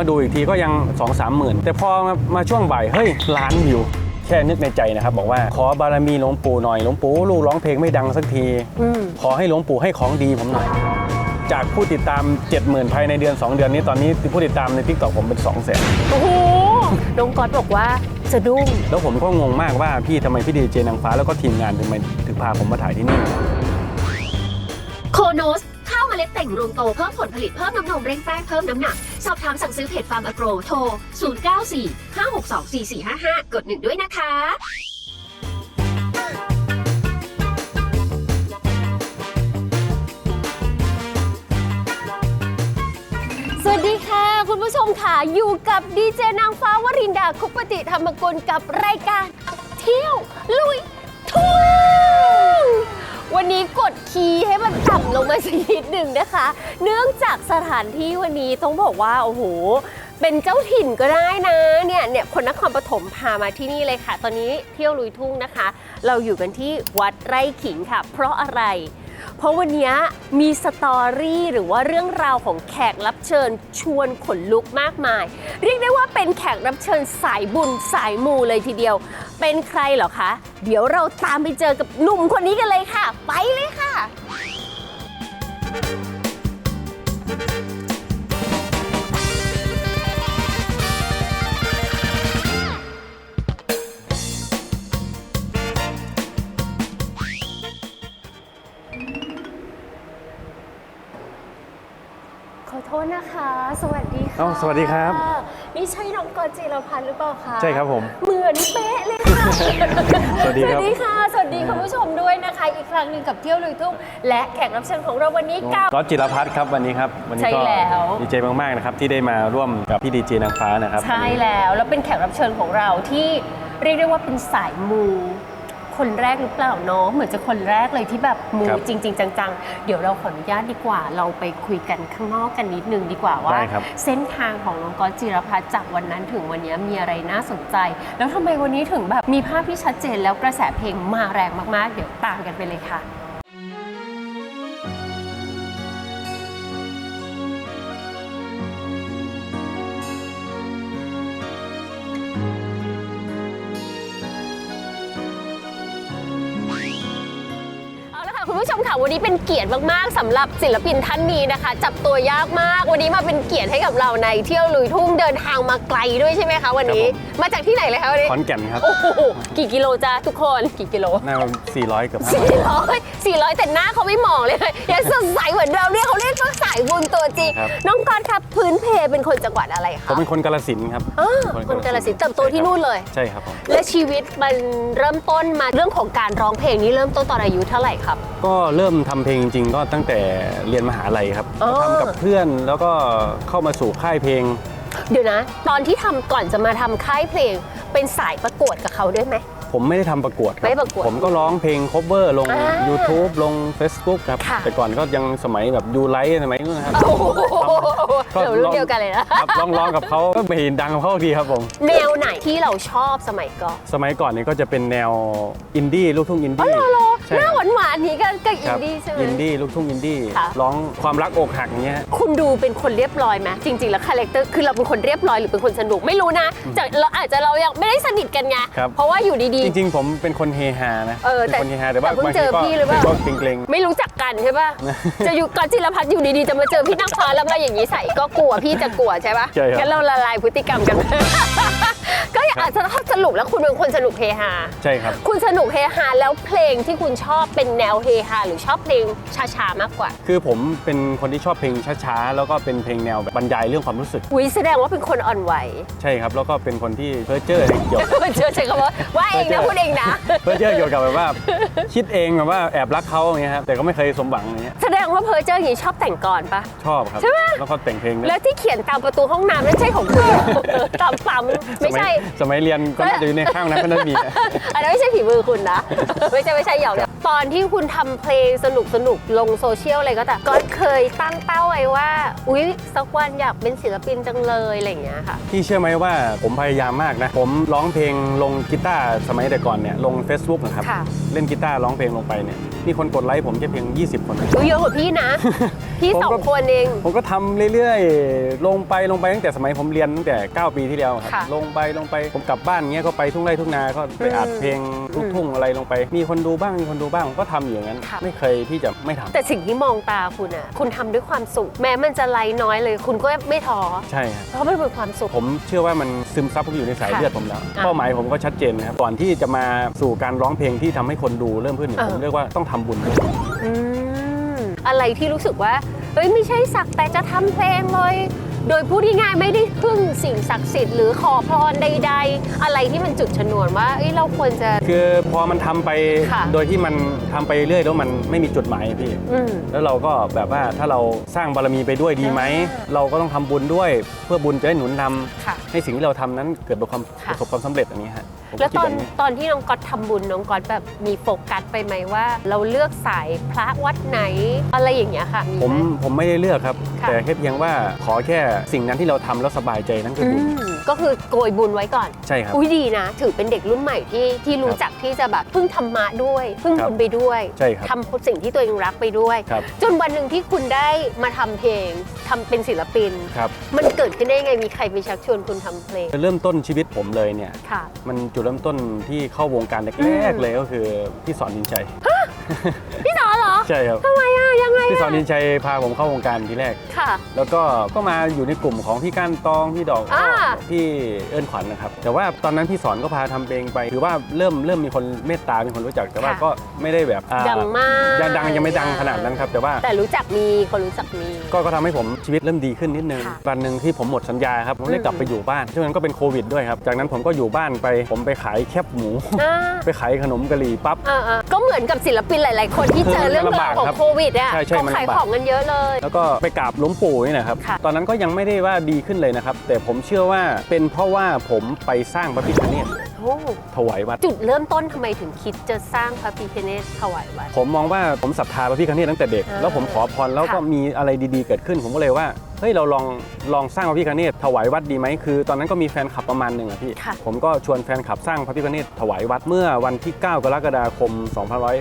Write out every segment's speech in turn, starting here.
มาดูอีกทีก็ยัง2องสามหมื่น แต่พอมามาช่วงบ่าย เฮ้ย ล้านวิว แค่นึกในใจนะครับ บอกว่าขอบารมีหลวงปู่หน่อยหลวงปู่ลูกร้องเพลงไม่ดังสักทีอืมขอให้หลวงปู่ให้ของดีผมหน่อย จากผู้ติดตาม 70,000ภายในเดือน 2 เดือนนี้ตอนนี้ผู้ติดตามในทิกตอกผมเป็น2 0 0 0 0 0โอ้โหน้องก๊อตบอกว่าสะดุ้งแล้วผมก็งงมากว่าพี่ทำไมพี่ดีเจนางฟ้าแล้วก็ทีมงานถึงมาถึงพาผมมาถ่ายที่นี่โคโนส ข้าวเมล็ดแต่งรวงโตเพิ่มผลผลิตเพิ่มน้ำนมเร่งแป้งเพิ่มน้ำหนัก สอบถามสั่งซื้อเพจฟาร์มอโกรโทร 094 562 4455 กดหนึ่งด้วยนะคะสวัสดีค่ะ คุณผู้ชมค่ะ อยู่กับดีเจนางฟ้าวรินดาคุปติธรรมกุลกับรายการ เที่ยวลุยทุ่ง วันนี้กดคีย์ให้มันต่ำลงมาสักนิดหนึ่งนะคะ เนื่องจากสถานที่วันนี้ต้องบอกว่า โอ้โห เป็นเจ้าถิ่นก็ได้นะเนี่ยเนี่ยคนนครปฐมพามาที่นี่เลยค่ะ ตอนนี้เที่ยวลุยทุ่งนะคะ เราอยู่กันที่วัดไร่ขิงค่ะ เพราะอะไร เพราะวันนี้มีสตอรี่หรือว่าเรื่องราวของแขกรับเชิญชวนขนลุกมากมาย เรียกได้ว่าเป็นแขกรับเชิญสายบุญสายมูเลยทีเดียว เป็นใครเหรอคะ เดี๋ยวเราตามไปเจอกับหนุ่มคนนี้กันเลยค่ะ ไปเลยค่ะ สวัสดีค่ะอ้าวสวัสดีครับนี่ใช่น้องกอตจิรพันธ์หรือเปล่าคะใช่ครับผมเหมือนเป๊ะเลยค่ะ สวัสดีครับ สวัสดีค่ะ สวัสดีคุณผู้ชมด้วยนะคะ อีกครั้งหนึ่งกับเที่ยวลุยทุ่งและแขกรับเชิญของเราวันนี้กับ ก็จิรพัฒน์ครับวันนี้ครับ วันนี้ใช่ก็แล้ว ดีใจมากๆนะครับที่ได้มาร่วมกับพี่ดีเจนางฟ้านะครับใช่แล้วแล้วเป็นแขกรับเชิญของเราที่เรียกได้ว่าเป็นสายมู คนแรกหรือเปล่าเนาะเหมือนจะคนแรกเลยที่แบบมูครับจริง ๆ จังๆ เดี๋ยวเราขออนุญาตดีกว่า เราไปคุยกันข้างนอกกันนิดนึงดีกว่าว่า ได้ครับ เส้นทางของน้องก๊อตจิรพัฒน์จากวันนั้นถึงวันนี้มีอะไรน่าสนใจ แล้วทำไมวันนี้ถึงแบบมีภาพที่ชัดเจนแล้วกระแสเพลงมาแรงมากๆ เดี๋ยวตามกันไปเลยค่ะ วันนี้เป็นเกียรติมากๆสำหรับศิลปินท่านนี้นะคะ จับตัวยากมาก วันนี้มาเป็นเกียรติให้กับเราในเที่ยวลุยทุ่งเดินทางมาไกลด้วยใช่ไหมคะวันนี้ครับผมมาจากที่ไหนเลยคะวันนี้ขอนแก่นครับ โอ้โห กี่กิโลจ้าทุกคน กี่กิโล น่า400เกือบสี่ร้อยสี่ร้อยแต่หน้าเขาไม่มองเลยยังสดใสเหมือนเราเนี่ยเขาเรียกว่าสายบุญตัวจริงครับน้องกอนครับพื้นเพเป็นคนจังหวัดอะไรผคะมเป็นคนกาลสินธุ์ครับอ้าวคนกาฬสินธุ์เติบโตที่นู่นเลย ใช่ครับผมและชีวิตมันเริ่มต้นมาเรื่องของการร้องเพลงนี้เริ่มต้นตอนอายุเท่าไหร่ครับ ก็เริ่มทำเพลงจริงๆก็ตั้งแต่เรียนมหาลัยครับอ๋อ ทำกับเพื่อนแล้วก็เข้ามาสู่ค่ายเพลง เดี๋ยวนะ ตอนที่ทำก่อนจะมาทำค่ายเพลงเป็นสายประกวดกับเขาด้วยไหม ผมไม่ได้ทำประกวดครัไม่ประกวดผมก็ร้องเพลง cover ลง อ่า YouTube ลง Facebook ครับ ค่ะ แต่ก่อนก็ยังสมัยแบบยูไลท์สมัยนู้นนะครับโอ้โหก็เดี๋ยวรุ่นเดียวกันเลยนะ ครับร้องร้องกับเขาก็ไม่เห็นดังกับเขาทีครับผม แนวไหนที่เราชอบสมัยก่อนสมัยก่อนนี่ก็จะเป็นแนวอินดี้ลูกทุ่งอินอ๋อดี้เหรอเหรอใช่หน้าครับหวานหวานๆนี้ก็ก็อิคนรับดี้ใช่ไหม อินดี้ลูกทุ่งอินดี้ค่ะ ร้องความรักอกหักอย่างเงี้ย คุณดูเป็นคนเรียบร้อยไหมจริง ๆ แล้วคาแรคเตอร์คือเราเป็นคนเรียบร้อยหรือเป็นคนสนุกไม่รู้นะจากเราอาจจะเรายังไม่ได้สนิทกันไงครับเพราะว่าอยู่ดีจริงๆ ผมเป็นคนเฮฮานะเออแต่เป็นคนเฮฮาแต่ว่าแต่เพิ่งบางเจทีอก็พี่หรือเปล่า ก็เกรงๆไม่รู้จักกันใช่ป่ะ จะอยู่ก่อนจิรพัฒน์อยู่ดีๆ จะมาเจอพี่นักฟ้าแล้วมาอย่างนี้ใส่ก็กลัวพี่จะกลัวใช่ป่ะใช่ครับ งั้นเราละลายพฤติกรรมกันก็อยากอาจจะสรุปแล้วคุณเป็นคนสนุกเฮฮาๆใช่ครับ คุณสนุกเฮฮาแล้วเพลงที่คุณชอบเป็นแนวเฮฮาหรือชอบเพลงช้าๆมากกว่า คือผมเป็นคนที่ชอบเพลงช้าๆ แล้วก็เป็นเพลงแนวแบบบรรยายเรื่องความรู้สึก อุ้ยแสดงว่าเป็นคนอ่อนไหวใช่ครับ แล้วก็เป็นคนที่เพ้อเจ้อเกี่ยว เจอใช้คำว่าว่าเองนะพูดเองนะ เพ้อเจ้อเกี่ยวกับแบบว่า คิดเองแบบว่าแอบรักเขาอย่างเงี้ยครับแต่ก็ไม่เคยสมหวังอย่างเงี้ยแสดงว่าเพอเจออย่างนี้ชอบแต่งก่อนปะ ชอบครับ ใช่ไหมแล้วก็แต่งเพลงด้วย แล้วที่เขียนตามประตูห้องน้ำนั่นใช่ของคุณ ตามปั๊มไม่ใช่สยสมัยเรียนก็น่าจะอยู่ในข้างนั้นก็น่าจะมี อันนั้นไม่ใช่ฝีมือคุณนะ ไม่ใช่ไม่ใช่หยอกเลย ตอนที่คุณทำเพลงสนุกสนุกๆลงโซเชียลอะไรก็แต่ก็เคยตั้งเป้าไว้ว่า อุ๊ย สักวันอยากเป็นศิลปินจังเลยอะไรอย่างเงี้ยค่ะ พี่เชื่อไหมว่าผมพยายามมากนะ ผมร้องเพลงลงกีตาร์สมัยแต่ก่อนเนี่ยลง Facebook นะครับ ค่ะ เล่นกีตาร์ร้องเพลงลงไปเนี่ยมีคนกดไลค์ผมแค่เพียง 20 คนนะ อุ๊ยเยอะกว่าพี่นะ พี่ผมสอก็งคนเอง ผมก็ทำเรื่อยๆ ลงไปลงไปตั้งแต่สมัยผมเรียนตั้งแต่ 9 ปีที่แล้วครับ ค่ะลงไปลงไปผมกลับบ้านเงี้ยก็ไปทุ่งไร่ทุ่งนาก็ไปอัดอืมเพลงลูกทุ่งอะไรลงไป มีคนดูบ้างมีคนดูบ้างผมก็ทำอยู่อย่างนั้น ค่ะ ไม่เคยที่จะไม่ทำแต่สิ่งที่มองตาคุณอะคุณทำด้วยความสุข แม้มันจะไลค์น้อยเลย คุณก็ไม่ท้อใช่ครับเพราะมันเป็นความสุข ผมเชื่อว่ามันซึมซับเข้าไปอยู่ในสายค่ะเลือดผมแล้ว อะเป้าหมายผมก็ชัดเจนนะครับก่อนที่จะมาสู่การร้องเพลงที่ทำให้คนดูเริ่มขึ้นเนี่ยเออ ผมเรียกว่าต้องทำบุญอืมอะไรที่รู้สึกว่าเฮ้ยไม่ใช่สักแต่จะทำเพลงเลย โดยพูดง่ายๆไม่ได้พึ่งสิ่งศักดิ์สิทธิ์หรือขอพรใด ๆ อะไรที่มันจุดชนวนว่าเอ้ยเราควรจะ คือพอมันทำไปค่ะ โดยที่มันทำไปเรื่อยแล้วมันไม่มีจุดหมายอะพี่ อืม แล้วเราก็แบบว่าถ้าเราสร้างบารมีไปด้วยดีไหมอ่าเราก็ต้องทำบุญด้วย เพื่อบุญจะได้หนุนนำค่ะ ให้สิ่งที่เราทำนั้นเกิดประสบความค่ะประสบความสำเร็จอันนี้ฮะ ผมแล้วคิดตอนแบบนี้ ตอนที่น้องก๊อตทำบุญน้องก๊อตแบบมีโฟกัสไปไหมว่า เราเลือกสายพระวัดไหน อะไรอย่างเงี้ยค่ะมีผมไหม ผมไม่ได้เลือกครับ ค่ะ แต่แค่เพียงว่าขอแค่สิ่งนั้นที่เราทำแล้วสบายใจนั่นคืออืบุญมก็คือโกยบุญไว้ก่อน ใช่ครับ อุ้ยดีนะ ถือเป็นเด็กรุ่นใหม่ที่ที่รู้ครับจักที่จะแบบพึ่งธรรมะด้วยพึ่งครับ บุญไปด้วยใช่ครับทำสิ่งที่ตัวเองรักไปด้วย ครับ จนวันหนึ่งที่คุณได้มาทำเพลงทำเป็นศิลปิน ครับ มันเกิดขึ้นได้ยังไงมีใครไปชักชวนคุณทำเพลงเริ่มต้นชีวิตผมเลยเนี่ย ค่ะ มันจุดเริ่มต้นที่เข้าวงการอืแรกมๆเลยก็คือพี่สอนดินชัย พี่สอนเหรอ ใช่ครับทำไมอะยังไงพี่สอนอะดินชัยพาผมเข้าวงการทีแรก ค่ะ แล้วก็ก็มาอยู่ในกลุ่มของพี่ก้านตองพี่ดอกอ่า พี่เอิญขวัญนะครับ แต่ว่าตอนนั้นพี่สอนก็พาทำเพลงไปถือว่าเริ่มเริ่มมีคนเมตตามีคนรู้จักแต่ว่าค่ะ ก็ไม่ได้แบบอ่าดังมากยังดังยังไม่ดังขนาดนั้นครับแต่ว่า แต่รู้จักมีคนรู้จักมี ก็ก็ทำให้ผมชีวิตเริ่มดีขึ้นนิดนึง ค่ะวันหนึ่งที่ผมหมดสัญญาครับ ผมได้กลับอืมไปอยู่บ้าน ช่วงนั้นก็เป็นโควิดด้วยครับ จากนั้นผมก็อยู่บ้านไป ผมไปขายแคบหมู อ่า ไปขายขนมกะหรี่ปั๊บ อ่าๆก็เห มือนกับศิลปินหลาย ๆ คนที่เจอเรื่องราวของมันลำบากครับโควิดอะใช่ใช่ก็มันขายลำบาก ของกันเยอะเลย แล้วก็ไปกราบหลวงปู่นี่นะครับ ค่ะ ตอนนั้นก็ยังไม่ได้ว่าดีขึ้นเลยนะครับ แต่ผมเชื่อว่าเป็นเพราะว่าผมไปสร้างพระพิฆเนศโอ้ ถวายวัด จุดเริ่มต้นทำไมถึงคิดจะสร้างพระพิฆเนศถวายวัด ผมมองว่าผมศรัทธาพระพิฆเนศตั้งแต่เด็ก อ่าแล้วผมขอพรแล้วก็ค่ะ มีอะไรดีๆเกิดขึ้น ผมก็เลยว่าเฮ้ยเราลองลองสร้างพระพิฆเนศถวายวัดดีไหมคือ ตอนนั้นก็มีแฟนคลับประมาณหนึ่งอะพี่ ค่ะ ผมก็ชวนแฟนคลับสร้างพระพิฆเนศถวายวัดเมื่อวันที่ 9 กรกฎาคม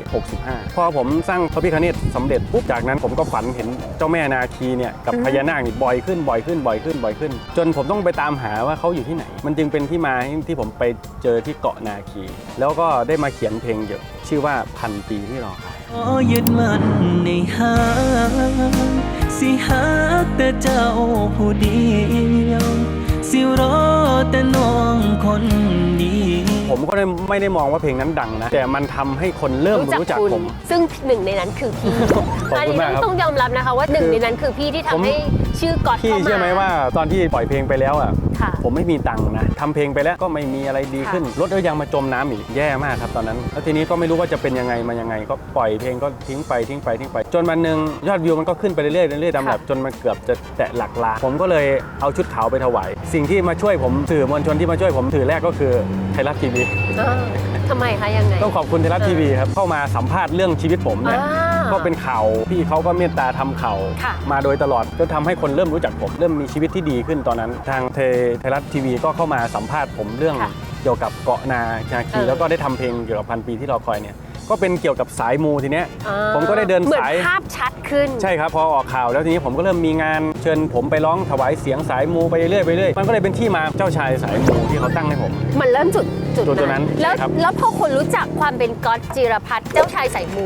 2565 พอผมสร้างพระพิฆเนศสำเร็จปุ๊บจากนั้นผมก็ฝันเห็นเจ้าแม่นาคีเนี่ยกับอืม พญานาคนี่บ่อยขึ้นบ่อยขึ้นบ่อยขึ้นบ่อยขึ้น จนผมต้องไปตามหาว่าเขาอยู่ที่ไหน มันจึงเป็นที่มาที่ผมไปเจอที่เกาะนาคี แล้วก็ได้มาเขียนเพลงเยอะชื่อว่าพันปีที่รอคอย ขอยึดมั่นในหางสิหาแต่เจ้าผู้เดียว สิรอแต่น้องคนเดียวผมก็ไม่ได้มองว่าเพลงนั้นดังนะ แต่มันทำให้คนเริ่มรู้จักคุณผม ซึ่งหนึ่งในนั้นคือพี่ขอบอันคุณนี้มากครับต้องยอมรับนะคะ ว่าหนึ่งคือในนั้นคือพี่ที่ผมทำให้ชื่อก๊อตพี่เข้ามา เชื่อไหมว่าตอนที่ปล่อยเพลงไปแล้วอะค่ะ ผมไม่มีตังค์นะทำเพลงไปแล้วก็ไม่มีอะไรดีขึ้น รถก็ยังมาจมน้ำอีกแย่มากครับตอนนั้น แล้วทีนี้ก็ไม่รู้ว่าจะเป็นยังไงมายังไง ก็ปล่อยเพลงก็ทิ้งไปทิ้งไปทิ้งไป จนวันหนึ่งยอดวิวมันก็ขึ้นไปเรื่อยๆเรื่อยๆตามแบบจนมันเกือบจะแตะหลักล้านผมก็เลยเอาชุดขาวไปถวาย สิ่งที่มาช่วยผมสื่อมวลชนที่มาช่วยผมถือแรกก็คือไทยรัฐทีวีอ่าทำไมคะยังไง ต้องขอบคุณไทยรัฐทีวีครับเข้ามาสัมภาษณ์เรื่องชีวิตผมเนี่ย อ่า ก็เป็นข่าวพี่เขาก็เมตตาทำข่าวค่ะมาโดยตลอดก็ทำให้คนเริ่มรู้จักผม เริ่มมีชีวิตที่ดีขึ้นตอนนั้น ทางเทไทยรัฐทีวีก็เข้ามาสัมภาษณ์ผมเรื่องค่ะเกี่ยวกับเกาะนานาคีเออแล้วก็ได้ทำเพลงเกี่ยวกับพันปีที่รอคอยเนี่ยก็เป็นเกี่ยวกับสายมูทีเนี้ยอ่าผมก็ได้เดินเหมือนสายภาพชัดขึ้น ใช่ครับพอออกข่าวแล้วทีนี้ผมก็เริ่มมีงานเชิญผมไปร้องถวายเสียงสายมูไปเรื่อยๆไปเรื่อยมันก็เลยเป็นที่มาเจ้าชายสายมูที่เขาตั้งให้ผม มันเริ่มจุดจุดจุดจุดนั้น แล้วใช่ครับแล้วพอคนรู้จักความเป็นก๊อตจิรพัฒน์เจ้าชายสายมู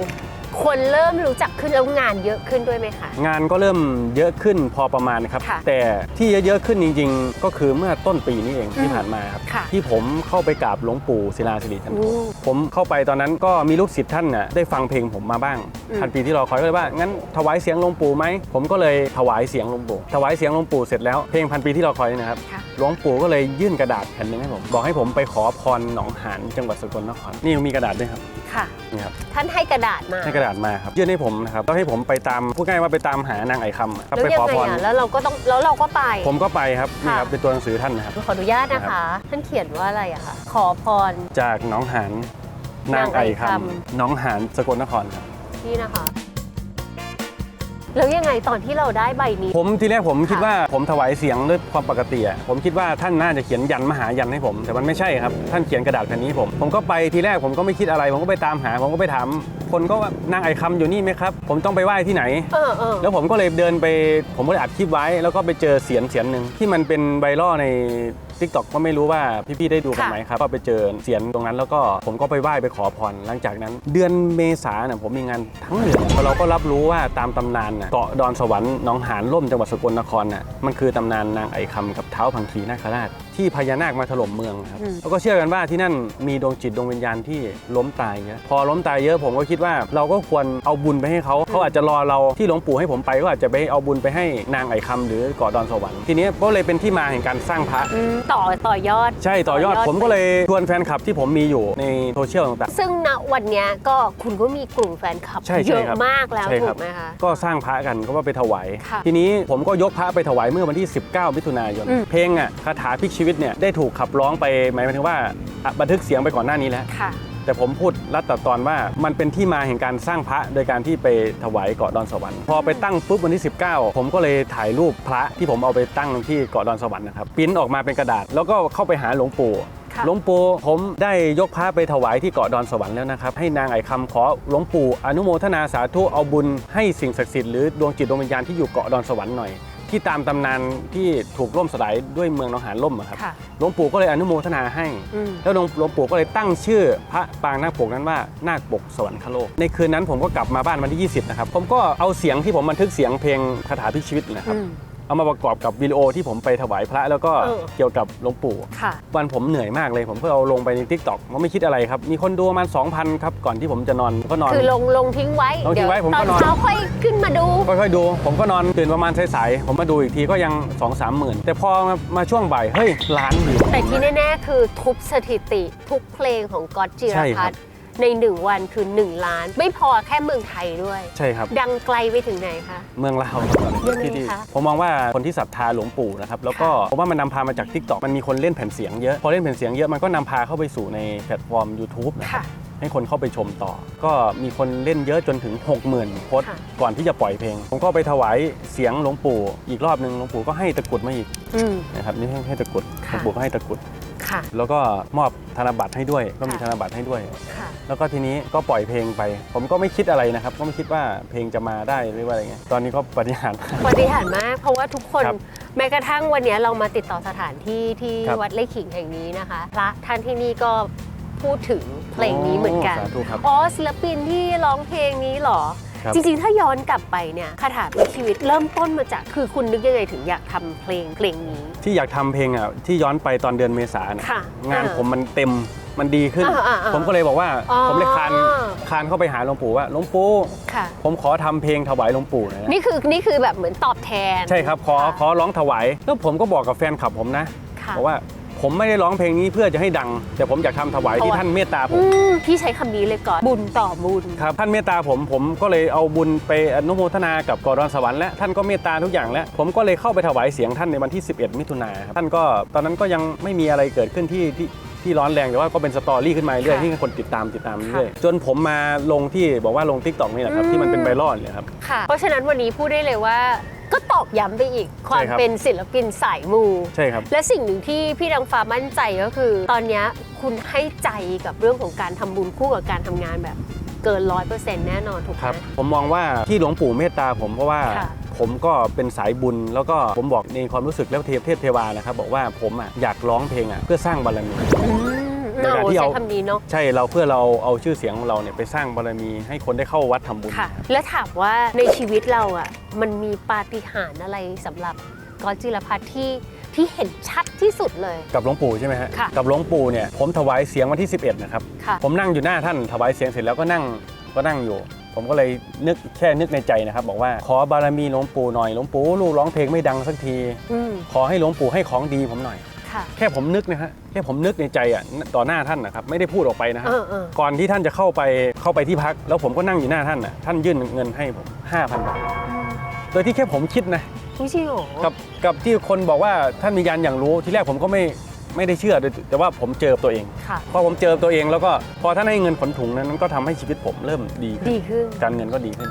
คนเริ่มรู้จักขึ้นแล้วงานเยอะขึ้นด้วยไหมคะ งานก็เริ่มเยอะขึ้นพอประมาณครับ ค่ะแต่ที่เยอะๆขึ้นจริง ๆ ก็คือเมื่อต้นปีนี้เองที่อืมผ่านมาครับ ค่ะที่ผมเข้าไปกราบหลวงปู่ศิลาสิริจันโทอู้ผมเข้าไปตอนนั้นก็มีลูกศิษย์ท่านน่ะได้ฟังเพลงผมมาบ้างอืมพันปีที่รอคอยก็เลยว่างั้นถวายเสียงหลวงปู่ไหมผมก็เลยถวายเสียงหลวงปู่ถวายเสียงหลวงปู่เสร็จแล้วเพลงพันปีที่รอคอยนี่นะครับ ค่ะ หลวงปู่ก็เลยยื่นกระดาษแผ่นหนึงให้ผม บอกให้ผมไปขอพรหนองหานจังหวัดสกลนครนี่มีกระดาษด้วยครับค่ะ นี่ครับท่านให้กระดาษมาให้กระดาษมาครับยื่นให้ผมนะครับแล้วให้ผมไปตามพูดง่ายๆว่าไปตามหานางไอคำอะครับแล้วไปยัขอไงพรอะแล้วเราก็ต้องแล้วเราก็ไป ผมก็ไปครับนี่ครับค่ะ เป็นตัวหนังสือท่านนะครับ ขออนุญาตนะคะท่านเขียนว่าอะไรอะคะขอพร จากหนองหานนางไอคนางไอคำน้องหานสกลนครครับ นี่นะคะ แล้วยังไงตอนที่เราได้ใบนี้ ผมทีแรกผมคิดค่ะว่าผมถวายเสียงด้วยความปกติอะผมคิดว่าท่านน่าจะเขียนยันมหายันให้ผม แต่มันไม่ใช่ครับ ท่านเขียนกระดาษแผ่นนี้ให้ผมผมก็ไปทีแรกผมก็ไม่คิดอะไร ผมก็ไปตามหา ผมก็ไปถามคนก็ว่านางไอคำอยู่นี่ไหมครับ ผมต้องไปไหว้ที่ไหน เออเออแล้วผมก็เลยเดินไป ผมก็เลยอัดคลิปไว้ แล้วก็ไปเจอเสียงเสียงหนึ่งที่มันเป็นไวรัลใน t ิ k t o k ก็ไม่รู้ว่าพี่ๆได้ดูกันไหมครับก็ไปเจอเสียงตรงนั้น แล้วก็ผมก็ไปไหว้ไปขอพรหลังจากนั้น เดือนเมษาเนี่ยผมมีงานทั้งเดือนพอเราก็รับรู้ว่าตามตำนานน่ะเกาะดอนสวรรค์หนองหานล่มจังหวัดสกลนครน่ะมันคือตำนานนางไอคำกับเท้าพังคีนาคราช ที่พญานาคมาถล่มเมืองครับอืมแล้วก็เชื่อกันว่าที่นั่นมีดวงจิตดวงวิญญาณที่ล้มตายเยอะพอล้มตายเยอะผมก็คิดว่าเราก็ควรเอาบุญไปให้เขาเขาอาจจะรอเราที่หลวงปู่ให้ผมไปก็อาจจะไปเอาบุญไปให้นางไอคำหรือเกาะดอนสวรรค์ทีนี้ก็เลยเป็นที่มาแห่งการสร้างพระอืมต่อต่อยอด ใช่ต่อยอดต่อยอดผมก็เลยชวนแฟนคลับที่ผมมีอยู่ในโซเชียลต่าง ซึ่งณวันเนี้ยก็คุณก็มีกลุ่มแฟนคลับใช่ใช่เยอะครับ มากแล้วใช่ถูครับกไหมคะๆก็สร้างพระกันก็ว่าไปถวาย ค่ะทีนี้ผมก็ยกพระไปถวายเมื่อวันที่ 19 มิถุนายน อืม เพลงอะคาถาพลิกชีวิตเนี่ยได้ถูกขับร้องไปหมายถึงว่าอะบันทึกเสียงไปก่อนหน้านี้แล้ว ค่ะ แต่ผมพูดรัดตัดตอนว่ามันเป็นที่มาแห่งการสร้างพระโดยการที่ไปถวายเกาะดอนสวรรค์พอไปตั้งปุ๊บวันที่ 19 ผมก็เลยถ่ายรูปพระที่ผมเอาไปตั้งที่เกาะดอนสวรรค์นะครับปริ้นออกมาเป็นกระดาษ แล้วก็เข้าไปหาหลวงปู่ค่ะหลวงปู่ผมได้ยกพระไปถวายที่เกาะดอนสวรรค์แล้วนะครับ ให้นางไอคำขอหลวงปู่อนุโมทนาสาธุเอาบุญให้สิ่งศักดิ์สิทธิ์หรือดวงจิตดวงวิญญาณที่อยู่เกาะดอนสวรรค์หน่อย ที่ตามตำนานที่ถูกล่มสลายด้วยเมืองหนองหานล่มอะครับค่ะ หลวงปู่ก็เลยอนุโมทนาให้ อืม แล้วหลวงหลวงปู่ก็เลยตั้งชื่อพระปางนาคปกนั้นว่านาคปกสวรรคโลก ในคืนนั้นผมก็กลับมาบ้านวันที่ 20 นะครับ ผมก็เอาเสียงที่ผมบันทึกเสียงเพลงคาถาพลิกชีวิตนะครับ อืม เอามาประกอบกับวิดีโอที่ผมไปถวายพระ แล้วก็เออ เกี่ยวกับหลวงปู่ค่ะ วันผมเหนื่อยมากเลย ผมก็เอาลงไปในทิกตอกผมไม่คิดอะไรครับ มีคนดูประมาณ2,000ครับก่อนที่ผมจะนอนก็นอน คือลงลงทิ้งไว้ลงทิ้งไว้เดี๋ยผมตก็อนนอน เช้าค่อยขึ้นมาดู ค่อยๆดู ผมก็นอนตื่นประมาณสายๆผมมาดูอีกทีก็ยัง2 3หมื่นแต่พอมามาช่วงบ่ายเฮ้ยล้านวิว แต่ที่แน่ ๆ คือทุบสถิติทุกเพลงของก๊อตจิรใช่ครัพับ ฒน์ ในหนึ่งวันคือ 1 ล้าน ไม่พอแค่เมืองไทยด้วย ใช่ครับ ดังไกลไปถึงไหนคะ เมืองลาวยังไงที่ที่คะผมมองว่าคนที่ศรัทธาหลวงปู่นะครับแล้วก็ผมว่ามันนำพามาจากทิกตอกมันมีคนเล่นแผ่นเสียงเยอะ พอเล่นแผ่นเสียงเยอะมันก็นำพาเข้าไปสู่ในแพลตฟอร์ม YouTube นะครัค่ะบให้คนเข้าไปชมต่อ ก็มีคนเล่นเยอะจนถึง 60,000โพสต์ค่ะ ก่อนที่จะปล่อยเพลง ผมก็ไปถวายเสียงหลวงปู่ อีกรอบหนึ่งหลวงปู่ก็ให้ตะกรุดมาอีกอืม นะครับนี่ให้ให้ตะกรุดหลค่ะ วงปู่ก็ให้ตะกรุด ค่ะ แล้วก็มอบธนบัตรให้ด้วย ก็มีค่ะธนบัตรให้ด้วย ค่ะ แล้วก็ทีนี้ก็ปล่อยเพลงไป ผมก็ไม่คิดอะไรนะครับ ก็ไม่คิดว่าเพลงจะมาได้หรือว่าอะไรเงี้ย ตอนนี้ก็ปฏิหารย์ ปฏิหารย์มาก เพราะว่าทุกคนครับแม้กระทั่งวันเนี้ยเรามาติดต่อสถานที่ที่ครับวัดไร่ขิงแห่งนี้นะคะ พระท่านที่นี่ก็พูดถึงเพลงนี้เหมือนกันสาธุครับ อ๋อศิลปินที่ร้องเพลงนี้เหรอ ครับ จริงๆ ถ้าย้อนกลับไปเนี่ยคาถาพลิกชีวิตเริ่มต้นมาจากคือคุณนึกยังไงถึงอยากทำเพลงเพลงนี้ ที่อยากทำเพลงอะที่ย้อนไปตอนเดือนเมษาเนี่ยค่ะงานอ่าผมมันเต็มมันดีขึ้น อ่าอ่าอ่าผมก็เลยบอกว่า อ๋อ ผมเลยคานคานเข้าไปหาหลวงปู่ว่าหลวงปู่ค่ะ ผมขอทำเพลงถวายหลวงปู่หน่อยนะนี่คือนี่คือแบบเหมือนตอบแทน ใช่ครับขอค่ะขอร้องถวายแล้วผมก็บอกกับแฟนคลับผมนะค่ะ บอกว่า ผมไม่ได้ร้องเพลงนี้เพื่อจะให้ดัง แต่ผมอยากทำถวายที่ถวายท่านเมตตาผอืมมพี่ใช้คำนี้เลยก่อน บุญต่อบุญ ครับท่านเมตตาผมผมก็เลยเอาบุญไปอนุโมทนากับกอดอนสวรรค์และท่านก็เมตตาทุกอย่างแล้วผมก็เลยเข้าไปถวายเสียงท่านในวันที่ 11 มิถุนายนครับท่านก็ตอนนั้นก็ยังไม่มีอะไรเกิดขึ้นที่ที่ ที่ร้อนแรงแต่ว่าก็เป็นสตอรี่ขึ้นมาเรื่อยค่ะที่คนติดตามติดตามเรื่อยจนผมมาลงที่บอกว่าลงทิกตอกนี่แหละครับที่มันเป็นไวรัลเนี่ยครับ ค่ะ เพราะฉะนั้นวันนี้พูดได้เลยว่า ก็ตอกย้ำไปอีก ความใช่ครับ เป็นศิลปินสายมู ใช่ครับ และสิ่งหนึ่งที่พี่ดังฟ้ามั่นใจก็คือ ตอนเนี้ยคุณให้ใจกับเรื่องของการทำบุญคู่กับการทำงานแบบเกินร้อยเปอร์เซ็นต์แน่นอนถูกไหครับมผมมองว่าที่หลวงปู่เมตตาผมเพราะว่าค่ะ ผมก็เป็นสายบุญ แล้วก็ผมบอกในความรู้สึกแล้วเทพเทพเทวานะครับบอกว่าผมอะอยากร้องเพลงอะเพื่อสร้างบารมีอืมในการโอ้ที่ใช้เอาคำนี้เนาะใช่เราเพื่อเราเอาชื่อเสียงของเราเนี่ยไปสร้างบารมีให้คนได้เข้าวัดทำบุญค่ะ และถามว่าในชีวิตเราอะมันมีปาฏิหาริย์อะไรสำหรับกอตจิรพัฒน์ที่ที่เห็นชัดที่สุดเลย กับหลวงปู่ใช่ไหมฮะค่ะกับหลวงปู่เนี่ยผมถวายเสียงวันที่ 11 นะครับค่ะผมนั่งอยู่หน้าท่านถวายเสียงเสร็จแล้วก็นั่งก็นั่งอยู่ ผมก็เลยนึกแค่นึกในใจนะครับ บอกว่าขอบารมีหลวงปู่หน่อยหลวงปู่ลูกร้องเพลงไม่ดังสักที อืมขอให้หลวงปู่ให้ของดีผมหน่อย ค่ะ แค่ผมนึกนะฮะแค่ผมนึกในใจอะต่อหน้าท่านนะครับไม่ได้พูดออกไปนะฮะเออเออ ก่อนที่ท่านจะเข้าไปเข้าไปที่พัก แล้วผมก็นั่งอยู่หน้าท่านอะท่านยื่นเงินให้ผม5,000บาทโดยที่แค่ผมคิดนะไม่จริงเหรอ กับกับที่คนบอกว่าท่านมียานอย่างรู้ที่แรกผมก็ไม่ ไม่ได้เชื่อด้วยแต่ว่าผมเจอตัวเองค่ะพอผมเจอตัวเองแล้วก็พอท่านให้เงินขนถุงนั้นก็ทำให้ชีวิตผมเริ่มดีขึ้นดีขึ้นการเงินก็ดีขึ้น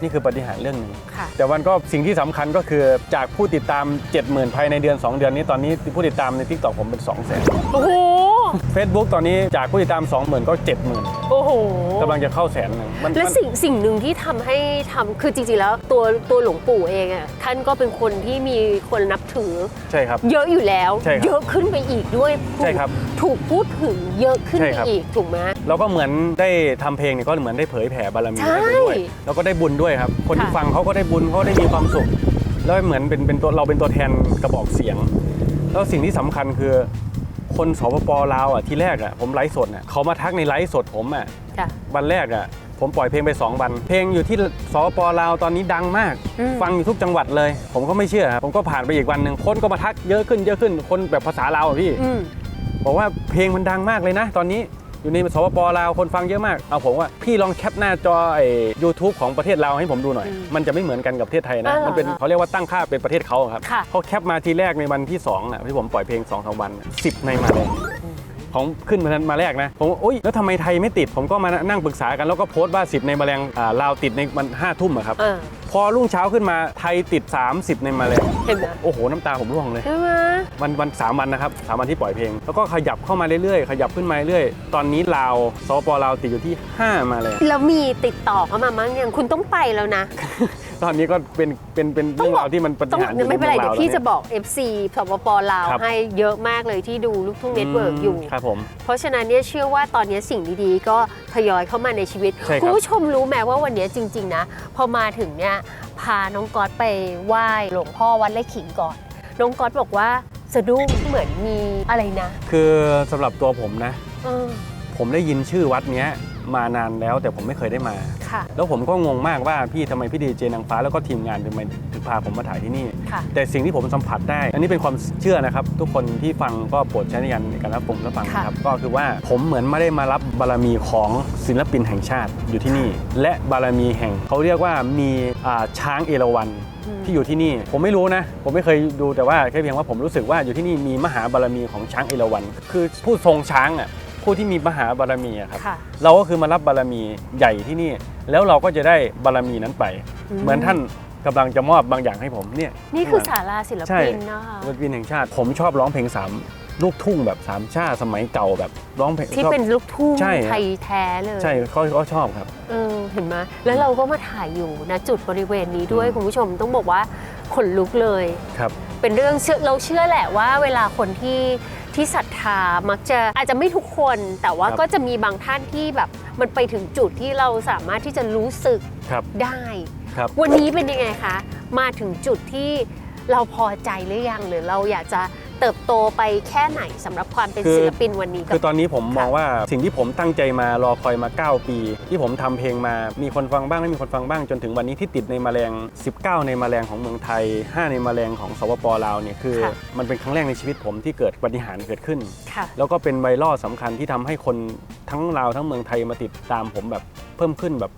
นี่คือปฏิหารย์เรื่องหนึ่งค่ะแต่วันก็สิ่งที่สำคัญก็คือจากผู้ติดตาม 70,000 ภายในเดือน 2 เดือนนี้ตอนนี้ผู้ติดตามใน t ิ k t o k ผมเป็น2 0 0 0 0 0โอ้โห Facebook ตอนนี้จากผู้ติดตาม 20,000 ก็ 70,000โอ้โหกำลังจะเข้าแสนหนึ่งมันและมันสิ่งสิ่งหนึ่งที่ทำให้ทำคือจริงๆแล้วตัวตัวหลวงปู่เองอะท่านก็เป็นคนที่มีคนนับถือ ใช่ครับ เยอะอยู่แล้ว ใช่ครับเยอะขึ้นไปอีกด้วยใช่ครับถูกพูดถึงเยอะขึ้นใช่ไปครับ อีกถูกไหมเราก็เหมือนได้ทำเพลงเนี่ยก็เหมือนได้เผยแผ่บารมีใช่ให้ไปด้วย แล้วก็ได้บุญด้วยครับ คนที่ค่ะ ฟังเขาก็ได้บุญเขาได้มีความสุข แล้วเหมือนเป็นเป็นตัวเราเป็นตัวแทนกระบอกเสียง แล้วสิ่งที่สำคัญคือ คนสปปลาวอะที่แรกอะผมไลฟ์สดอะเขามาทักในไลฟ์สดผมอะจ้ะ วันแรกอะผมปล่อยเพลงไป 2 วัน เพลงอยู่ที่สปปลาวตอนนี้ดังมาก อืม ฟังอยู่ทุกจังหวัดเลย ผมก็ไม่เชื่อครับผมก็ผ่านไปอีกวันหนึ่งคนก็มาทักเยอะขึ้นเยอะขึ้นคนแบบภาษาลาวอะพี่ อืม บอกว่าเพลงมันดังมากเลยนะ ตอนนี้ อยู่ในสปปลาวคนฟังเยอะมาก เอาผมว่าพี่ลองแคปหน้าจอไอ้ยูทูบของประเทศลาวให้ผมดูหน่อยอืมมันจะไม่เหมือนกันกับประเทศไทยนะอ่ามัมันเป็นเขาเรียกว่าตั้งค่าเป็นประเทศเขาอะครับค่ะเขาแคปมาทีแรกในวันที่2อะที่ผมปล่อยเพลง2องสามวันสิบในมาเลยของขึ้นมามาแรกนะ ผมว่าอุ้ยแล้วทำไมไทยไม่ติด ผมก็มานั่งปรึกษากันแล้วก็โพสต์ว่า 10 ในแมลงอ่าลาวติดในมันห้าทุ่มอะครับเออ พอรุ่งเช้าขึ้นมาไทยติด 30 ในแมลงเห็นไหมโอ้โห น้ำตาผมร่วงเลย ใช่ไหมวันวันสามวันนะครับสามวันที่ปล่อยเพลง แล้วก็ขยับเข้ามาเรื่อยๆ ขยับขึ้นมาเรื่อยๆ ตอนนี้ลาวสปปลาวติดอยู่ที่ 5 มาเลย แล้วมีติดต่อเข้ามามั้งยังคุณต้องไปแล้วนะ ตอนนี้ก็เป็นเป็นเป็นเรื่องราวที่มันปฏิต้องหารย์อยู่ไม่เป็นไรมืเดี๋องยวพี่ลาจะบอก FC สปปลาวครับ ให้เยอะมากเลยที่ดูลูกทุ่งเน็ตเวิร์กอยู่ ครับผม เพราะฉะนั้นเนี่ยเชื่อว่าตอนนี้สิ่งดีๆ ก็ทยอยเข้ามาในชีวิต ใช่ครับคุณผู้ชมรู้ไหมว่าวันนี้จริง ๆ นะ พอมาถึงเนี่ยพาน้องก๊อตไปไหว้หลวงพ่อวัดไร่ขิงก่อน น้องก๊อตบอกว่าสะดุ้งเหมือนมีอะไรนะ คือสำหรับตัวผมนะ เออผมได้ยินชื่อวัดเนี้ย มานานแล้วแต่ผมไม่เคยได้มา ค่ะ แล้วผมก็งงมากว่าพี่ทำไมพี่ดีเจนางฟ้าแล้วก็ทีมงานถึงมาถึงพาผมมาถ่ายที่นี่ ค่ะ แต่สิ่งที่ผมสัมผัสได้ อันนี้เป็นความเชื่อนะครับ ทุกคนที่ฟังก็โปรดใช้ในการในการรับฟังรับฟังนะครับ ก็คือว่าผมเหมือนไม่ได้มารับบารมีของศิลปินแห่งชาติอยู่ที่นี่ และบารมีแห่งเขาเรียกว่ามีอ่าช้างเอราวัณ อืม ที่อยู่ที่นี่ผมไม่รู้นะ ผมไม่เคยดูแต่ว่าแค่เพียงว่าผมรู้สึกว่าอยู่ที่นี่มีมหาบารมีของช้างเอราวัณคือผู้ทรงช้างอะ ผู้ที่มีมหาบารมีอะครับค่ะ เราก็คือมารับบารมีใหญ่ที่นี่ แล้วเราก็จะได้บารมีนั้นไปอืมเหมือนท่านกำลังจะมอบบางอย่างให้ผมเนี่ยนี่คือศาลาศิลใช่ปินนะคะศิลปินแห่งชาติ ผมชอบร้องเพลงสามลูกทุ่งแบบสามชาติสมัยเก่าแบบร้องเพลงที่ชอบ เป็นลูกทุ่งใช่ไทยแท้เลยใช่เขาเขาชอบครับ เออเห็นไหมแล้วเราก็มาถ่ายอยู่นะจุดบริเวณนี้ด้วยอืม คุณผู้ชมต้องบอกว่าขนลุกเลย ครับ เป็นเรื่องเชื่อเราเชื่อแหละว่าเวลาคนที่ ที่ศรัทธามักจะอาจจะไม่ทุกคนแต่ว่าครับ ก็จะมีบางท่านที่แบบมันไปถึงจุดที่เราสามารถที่จะรู้สึกครับได้ ครับ วันนี้เป็นยังไงคะ มาถึงจุดที่เราพอใจหรือยังหรือเราอยากจะ เติบโตไปแค่ไหนสำหรับความเป็นคือศิลปินวันนี้กัคืบอตอนนี้ผมมองค่ะว่าสิ่งที่ผมตั้งใจมารอคอยมา 9 ปี ที่ผมทำเพลงมามีคนฟังบ้างไม่มีคนฟังบ้างจนถึงวันนี้ที่ติดในแมลง 19 ในแมลงของเมืองไทย 5 ในแมลงของสปปลาวเนี่ยคือค่ะมันเป็นครั้งแรกในชีวิตผมที่เกิดปาฏิหารย์เกิดขึ้นค่ะแล้วก็เป็นไวรัลสำคัญที่ทำให้คนทั้งลาวทั้งเมืองไทยมาติดตามผมแบบเพิ่มขึ้นแบบ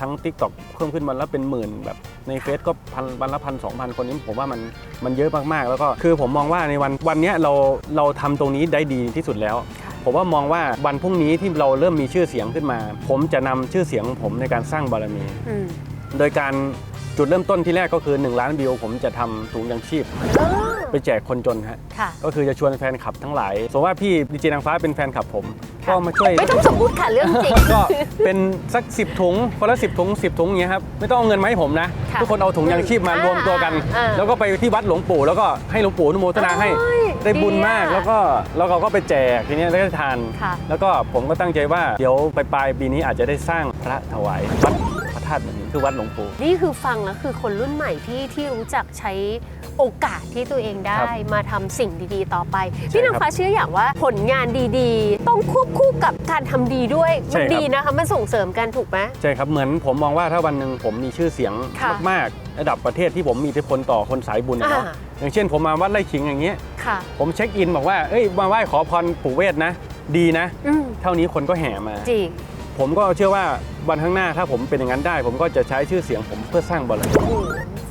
ทั้ง t ิ k t o k เพิ่มขึ้นวันละเป็นหมื่นแบบในเฟซก็พันวันละพันสองพันคนนี้ผมว่ามันมันเยอะมากๆ แล้วก็คือผมมองว่าในวันวันเนี้ยเราเราทำตรงนี้ได้ดีที่สุดแล้วค่ะผมว่ามองว่าวันพรุ่งนี้ที่เราเริ่มมีชื่อเสียงขึ้นมา ผมจะนำชื่อเสียงของผมในการสร้างบารมี อืมโดยการจุดเริ่มต้นที่แรกก็คือ 1 ล้านวิวผมจะทำถุงยังชีพ ไปแจกคนจนฮะค่ะ ก็คือจะชวนแฟนคลับทั้งหลายสมมติว่าพี่ดีเจนางฟ้าเป็นแฟนคลับผม ก็มาช่วย ไม่ต้องสมมุติค่ะเรื่องจริง ก็เป็นสัก10ถุงคนละ10ถุง10ถุงอย่างเงี้ยครับไม่ต้องเอาเงินมาให้ผมนะ ค่ะทุกคนเอาถุงยางชีพมาอ่ารวมตัวกัน อ่าแล้วก็ไปที่วัดหลวงปู่แล้วก็ให้หลวงปู่อนุโมทนาให้โอ้ยได้บุญมากดีอะแล้วก็แล้วเราก็ไปแจกทีเนี้ยได้ทาน ค่ะ แล้วก็ผมก็ตั้งใจว่าเดี๋ยวปลายปลายปีนี้อาจจะได้สร้างพระถวายวัดพระธาตุเหมือนคือวัดหลวงปู่ นี่คือฟังแล้วคือคนรุ่นใหม่ที่ที่รู้จักใช้ โอกาสที่ตัวเองได้ครับมาทำสิ่งดีๆ ต่อไปใช่พี่นางครับฟ้าเชื่ออย่างว่าผลงานดีๆ ต้องควบคู่กับการทำดีด้วยใช่มันครับดีนะคะมันส่งเสริมกันถูกไหมใช่ครับเหมือนผมมองว่าถ้าวันหนึ่งผมมีชื่อเสียงค่ะมากๆระดับประเทศที่ผมมีอิทธิพลต่อคนสายบุญนะเนาะอ่าอย่างเช่น ผมมาวัดไร่ขิงอย่างเงี้ยค่ะผมเช็คอินบอกว่าเอ้ยมาไหว้ขอพรปู่เวทนะ ดีนะอืมเท่านี้คนก็แห่มาจริงผมก็เชื่อว่าวันข้างหน้าถ้าผมเป็นอย่างนั้นได้ ผมก็จะใช้ชื่อเสียงผมเพื่อสร้างบารมีโอ้โห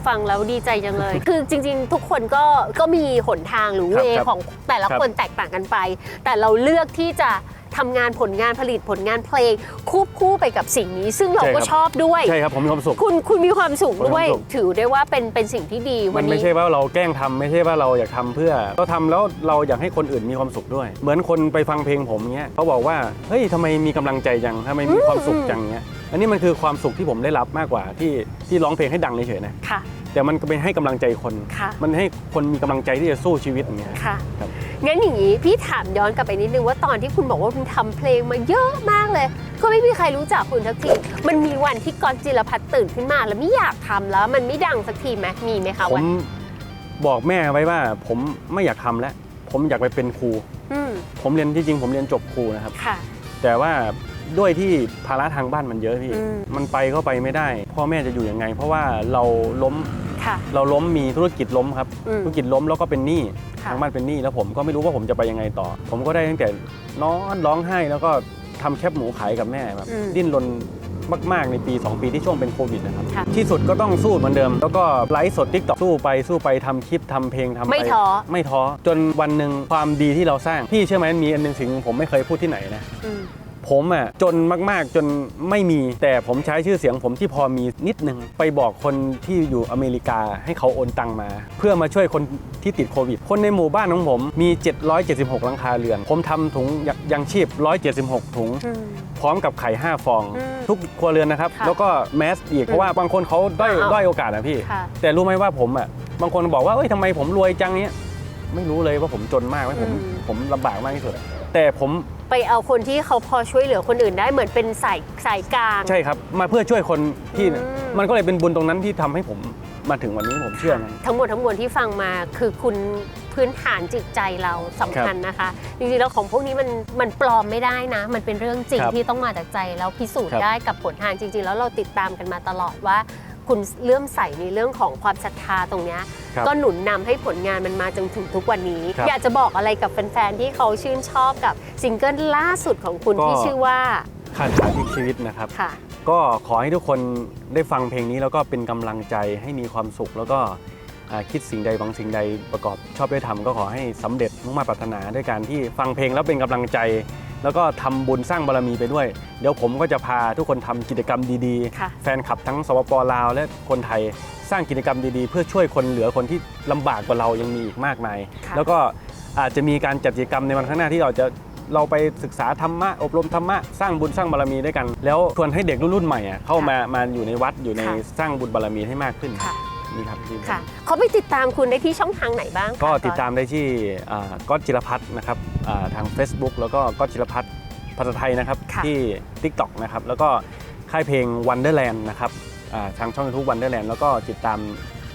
ฟังแล้วดีใจจังเลย คือจริง ๆ ทุกคนก็ก็มีหนทางหรือครัเวบครับของแต่ละครับ คนแตกต่างกันไป แต่เราเลือกที่จะทำงานผลงานผลิตผลงานเพลงควบคู่ไปกับสิ่งนี้ ซึ่งเราก็ชอบด้วย ใช่ครับผมมีความสุข คุณคุณมีความสุขด้วย ผมมีความสุข ถือได้ว่าเป็นเป็นสิ่งที่ดีมัวันนไม่นี้ ใช่ว่าเราแกล้งทำไม่ใช่ว่าเราอยากทำเพื่อเราทำแล้วเราอยากให้คนอื่นมีความสุขด้วย เหมือนคนไปฟังเพลงผมเงี้ยเขาบอกว่าเฮ้ยทำไมมีกำลังใจจังทำไมมีความสุขจังเงี้ย อันนี้มันคือความสุขที่ผมได้รับมากกว่าที่ที่ร้องเพลงให้ดังเฉยๆนะค่ะ แต่มันก็เป็นให้กำลังใจคน ค่ะ มันให้คนมีกำลังใจที่จะสู้ชีวิตอย่างเงี้ย ค่ะ ครับ งั้นอย่างนี้พี่ถามย้อนกลับไปนิดนึงว่าตอนที่คุณบอกว่าคุณทำเพลงมาเยอะมากเลย ก็ไม่มีใครรู้จักคุณสักที มันมีวันที่กอนจิรพัฒน์ตื่นขึ้นมา แล้วไม่อยากทำแล้ว มันไม่ดังสักทีไหมมีไหมคะผวันมบอกแม่ไว้ว่าผมไม่อยากทำแล้ว ผมอยากไปเป็นครู อืมผมเรียนที่จริงผมเรียนจบครูนะครับ ค่ะ แต่ว่า ด้วยที่ภาระทางบ้านมันเยอะพี่ อืม มันไปก็ไปไม่ได้ พ่อแม่จะอยู่ยังไง เพราะว่าเราล้มค่ะ เราล้มมีธุรกิจล้มครับ อืมธุรกิจล้มแล้วก็เป็นหนี้ค่ะ ทางบ้านเป็นหนี้แล้วผมก็ไม่รู้ว่าผมจะไปยังไงต่อ ผมก็ได้ตั้งแต่นอนร้องไห้แล้วก็ทำแคบหมูขายกับแม่แบบอืมดิ้นรนมาก ๆ ในปี 2 ปีที่ช่วงเป็นโควิดนะครับ ค่ะ ที่สุดก็ต้องสู้เหมือนเดิม แล้วก็ไลฟ์สดทิกตอกสู้ไปสู้ไปทำคลิปทำเพลงทำปไม่ท้อ ไม่ท้อจนวันหนึ่งความดีที่เราสร้าง พี่เชื่อไหมมีอันหนึ่งสิ่งผมไม่เคยพูดที่ไหนนะ อืม ผมอะจนมากๆจนไม่มี แต่ผมใช้ชื่อเสียงผมที่พอมีนิดนึง ไปบอกคนที่อยู่อเมริกาให้เขาโอนตังมา เพื่อมาช่วยคนที่ติดโควิด คนในหมู่บ้านของผมมี 776หลังคาเรือน ผมทำถุงยยังชีพ 176 ถุงอืมพร้อมกับไข่ 5 ฟองอืมทุกครัวเรือนนะครับค่ะแล้วก็แมสอีกเพราะว่าบางคนเขาด้อยอ่าด้อยโอกาสนะพี่ค่ะแต่รู้ไหมว่าผมอะบางคนบอกว่าเอ้ยทำไมผมรวยจังเนี้ยไม่รู้เลยว่าผมจนมากไหมผมอืมผมลำบากมากที่สุดอะแต่ผม ไปเอาคนที่เขาพอช่วยเหลือคนอื่นได้เหมือนเป็นสายสายกลาง ใช่ครับ มาเพื่อช่วยคนที่อืม มันก็เลยเป็นบุญตรงนั้นที่ทำให้ผมมาถึงวันนี้ผมเชื่อมันทั้งหมดทั้งมวลที่ฟังมาคือคุณพื้นฐานจิตใจเราสำคัญนะคะจริงๆแล้วของพวกนี้มันมันปลอมไม่ได้นะ มันเป็นเรื่องจริงครับที่ต้องมาจากใจแล้วพิสูจครัน์บได้กับผลทางจริง ๆ แล้วเราติดตามกันมาตลอดว่า คุณเลื่อมใสในเรื่องของความศรัทธาตรงเนี้ยครับก็หนุนนำให้ผลงานมันมาจนถึงทุกวันนี้ครับอยากจะบอกอะไรกับแฟนๆที่เขาชื่นชอบกับซิงเกิลล่าสุดของคุณก็ที่ชื่อว่าคาถาพลิกชีวิตนะครับค่ะก็ขอให้ทุกคนได้ฟังเพลงนี้แล้วก็เป็นกำลังใจให้มีความสุขแล้วก็อ่า คิดสิ่งใดหวังสิ่งใดประกอบชอบด้วยธรรมก็ขอให้สำเร็จมุ่งมา่ปรารถนาด้วยการที่ฟังเพลงแล้วเป็นกำลังใจ แล้วก็ทำบุญสร้างบารมีไปด้วย เดี๋ยวผมก็จะพาทุกคนทำกิจกรรมดีค่ะๆแฟนคลับทั้งสปปลาว และคนไทยสร้างกิจกรรมดีๆ เพื่อช่วยคนเหลือคนที่ลำบากกว่าเรายังมีอีกมากมายค่ะแล้วก็อาจจะมีการจัดกิจกรรมในวันข้างหน้าที่เราจะเราไปศึกษาธรรมะอบรมธรรมะสร้างบุญสร้างบารมีด้วยกัน แล้วชวนให้เด็กรุ่นๆใหม่อะเข้ามามาอยู่ในวัดอยู่ในค่ะสร้างบุญบารมีให้มากขึ้น ค่ะนี่ครับที่ค่ะเขาไปติดตามคุณได้ที่ช่องทางไหนบ้างคะก็ติดตามได้ที่ก๊อตจิรพัฒน์นะครับอ่าทาง Facebook แล้วก็ก๊อตจิรพัฒน์ภาษาไทยนะครับค่ะที่ TikTok นะครับแล้วก็ค่ายเพลง Wonderland นะครับอ่าทางช่อง YouTube Wonderland แล้วก็ติดตาม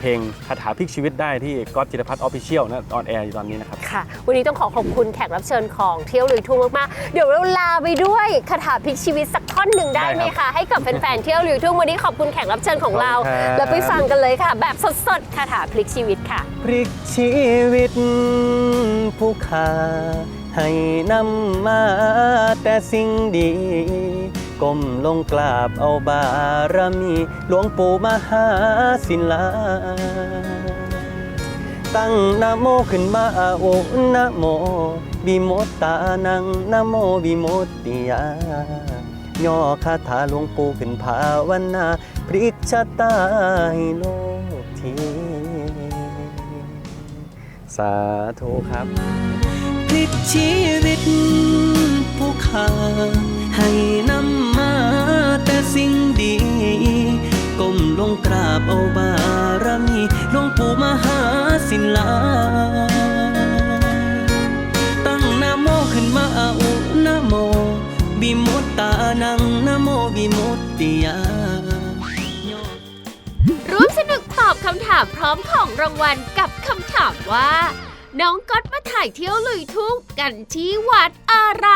เพลงคาถาพลิกชีวิตได้ที่ก๊อตจิรพัฒน์ออฟฟิเชียลนะออนแอร์อยู่ตอนนี้นะครับ ค่ะ วันนี้ต้องขอขอบคุณแขกรับเชิญของเที่ยวลุยทุ่งมากๆ เดี๋ยวเราลาไปด้วยคาถาพลิกชีวิตสักท่อนหนึ่งได้ไหมได้ครัคะบให้กับแฟนๆเที่ยวลุยทุ่งวันนี้ขอบคุณแขกรับเชิญของเราขอบคุณครับแล้วไปฟังกันเลยค่ะ แบบสดๆคาถาพลิกชีวิตค่ะ พลิกชีวิตผู้ขาให้นำมาแต่สิ่งดี ก้มลงกราบเอาบารมี หลวงปู่มหาศิลา ตั้งนะโมขึ้นมาโอนะโมบิโมตตานังนะโมบิโมติยา ย่อคาถาหลวงปู่ขึ้นภาวนาพลิกชะตาให้โลกทีสาธุครับพลิกชีวิตผู้ขาให้นำ แต่สิ่งดี ก้มลงกราบเอาบารมีหลวงปู่มหาศิลา ตั้งนะโมขึ้นมาอุนะโม บิมุตตานังนะโมบิมุตติยาร่วมสนุกตอบคำถามพร้อมของรางวัลกับคำถามว่า น้องก๊อตมาถ่ายเที่ยวลุยทุ่งกันที่วัดอะไร